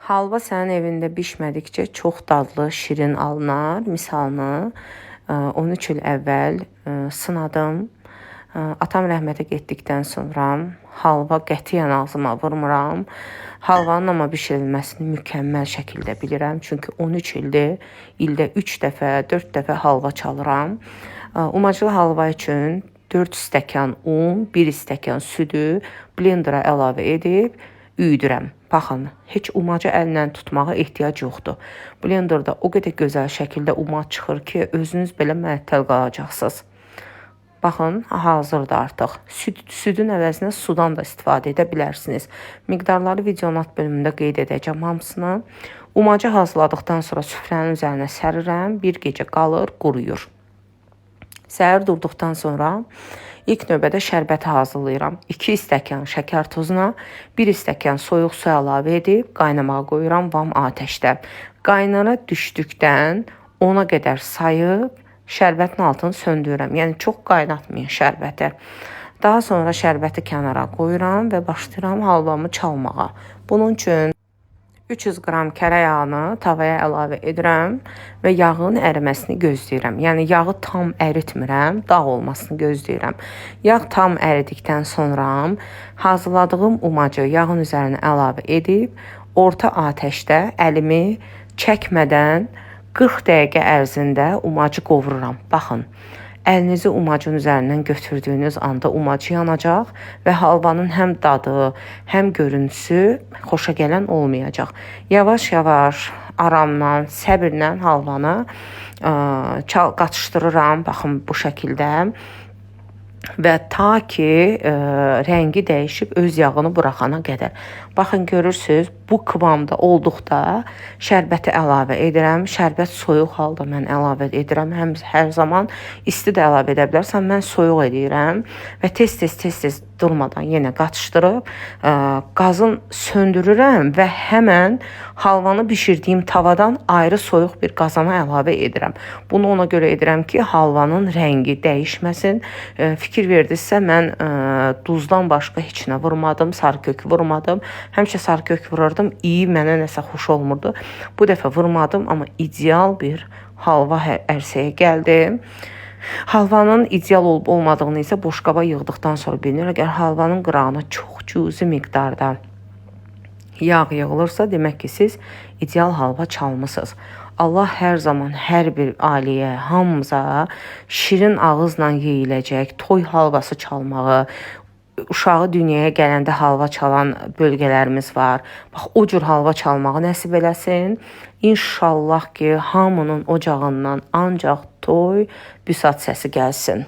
Halva sənin evində bişmədikcə çox dadlı, şirin alınar. Misalını ə, 13 il əvvəl sınadım. Atam rəhmətə getdikdən sonra halva qətiyyən ağzıma vurmuram. Halvanın amma bişirilməsini mükəmməl şəkildə bilirəm. Çünki 13 ildir ildə 3 dəfə, 4 dəfə halva çalıram. Ə, Umacılı halva üçün 4 stəkan un, 1 stəkan südü blendera əlavə edib üyüdürəm. Baxın, heç umacı əllə tutmağa ehtiyac yoxdur. Blenderda o qədər gözəl şəkildə umac çıxır ki, özünüz belə məəttəl qalacaqsınız. Baxın, hazırdır artıq. Süd, südün əvəzinə sudan da istifadə edə bilərsiniz. Miqdarları videonun alt bölümündə qeyd edəcəm hamısını. Umacı hazırladıqdan sonra süfrənin üzərinə sərirəm. Bir gecə qalır, quruyur. Səhər durduqdan sonra ilk növbədə şərbəti hazırlayıram. 2 stəkan şəkər tozuna 1 stəkan soyuq su əlavə edib qaynamağa qoyuram vam atəşdə. Qaynara düşdükdən 10-a qədər sayıb şərbətin altını söndürürəm. Yəni çox qaynatmayın şərbəti. Daha sonra şərbəti kənara qoyuram və başlayıram halvamı çalmağa. Bunun üçün 300 qram kərə yağını tavaya əlavə edirəm və yağın əriməsini gözləyirəm. Yəni yağı tam əritmirəm, dağ olmasını gözləyirəm. Yağ tam əridikdən sonra hazırladığım umacı yağın üzərinə əlavə edib orta atəşdə əlimi çəkmədən 40 dəqiqə ərzində umacı qovururam. Baxın. Əlinizi umacın üzərindən götürdüyünüz anda umacı yanacaq və halvanın həm dadı, həm görüntüsü xoşa gələn olmayacaq. Yavaş-yavaş, aramla, səbirlə halvanı ə, çal qatışdırıram. Baxın bu şəkildə və ta ki ə, rəngi dəyişib öz yağını buraxana qədər. Baxın görürsüz, bu kıvamda olduqda şərbəti əlavə edirəm. Şərbət soyuq halda mən əlavə edirəm. Həm hər zaman isti də əlavə edə bilərsən. Mən soyuq edirəm və tez-tez tez-tez durmadan yenə qatışdırıb ə, qazın söndürürəm və həmən halvanı bişirdiyim tavadan ayrı soyuq bir qazana əlavə edirəm. Bunu ona görə edirəm ki, halvanın rəngi dəyişməsin. Ə, fikir verdinizsə mən ə, duzdan başqa heç nə vurmadım, sarı kök vurmadım. Həmişə sarı kök vurardım. İyi mənə nəsə xoş olmurdu. Bu dəfə vurmadım, amma ideal bir halva ərsəyə gəldi. Halvanın ideal olub olmadığını isə boşqaba yığdıqdan sonra bilinir. Əgər halvanın qırağına çox cüzi miqdarda yağ yığılırsa, demək ki, siz ideal halva çalmısınız. Allah hər zaman hər bir ailəyə, hamımıza şirin ağızla yeyiləcək toy halvası çalmağı, uşağı dünyaya gələndə halva çalan bölgələrimiz var. Bax o cür halva çalmağı nəsib eləsin. İnşallah ki, hamının ocağından ancaq toy, büsat səsi gəlsin.